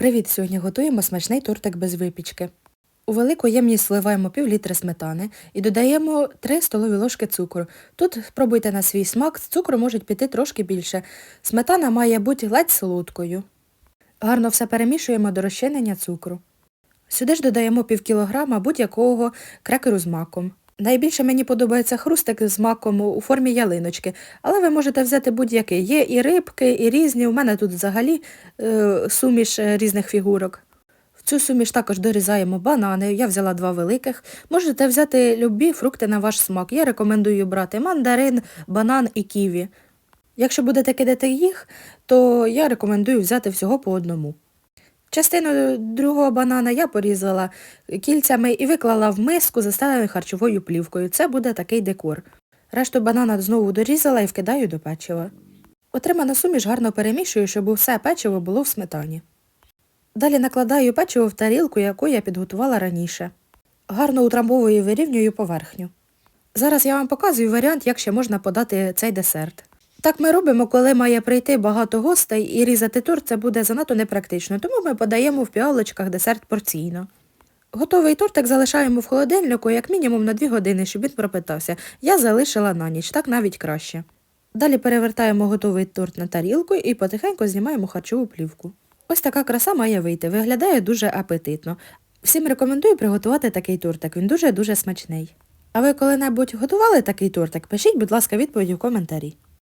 Привіт! Сьогодні готуємо смачний тортик без випічки. У велику ємність сливаємо пів літра сметани і додаємо 3 столові ложки цукру. Тут спробуйте на свій смак, цукру можуть піти трошки більше. Сметана має бути ледь солодкою. Гарно все перемішуємо до розчинення цукру. Сюди ж додаємо пів кілограма будь-якого крекеру з маком. Найбільше мені подобається хрустик з маком у формі ялиночки, але ви можете взяти будь-який. Є і рибки, і різні. У мене тут взагалі е, суміш е, різних фігурок. В цю суміш також дорізаємо банани. Я взяла два великих. Можете взяти любі фрукти на ваш смак. Я рекомендую брати мандарин, банан і ківі. Якщо будете кидати їх, то я рекомендую взяти всього по одному. Частину другого банана я порізала кільцями і виклала в миску, заставлену харчовою плівкою. Це буде такий декор. Решту банана знову дорізала і вкидаю до печива. Отриману суміш гарно перемішую, щоб усе печиво було в сметані. Далі накладаю печиво в тарілку, яку я підготувала раніше. Гарно утрамбовую і вирівнюю поверхню. Зараз я вам показую варіант, як ще можна подати цей десерт. Так ми робимо, коли має прийти багато гостей і різати торт це буде занадто непрактично, тому ми подаємо в піалочках десерт порційно. Готовий тортик залишаємо в холодильнику як мінімум на 2 години, щоб він пропитався. Я залишила на ніч, так навіть краще. Далі перевертаємо готовий торт на тарілку і потихеньку знімаємо харчову плівку. Ось така краса має вийти, виглядає дуже апетитно. Всім рекомендую приготувати такий тортик, він дуже-дуже смачний. А ви коли-небудь готували такий тортик? Пишіть, будь ласка, відповідь у коментарі.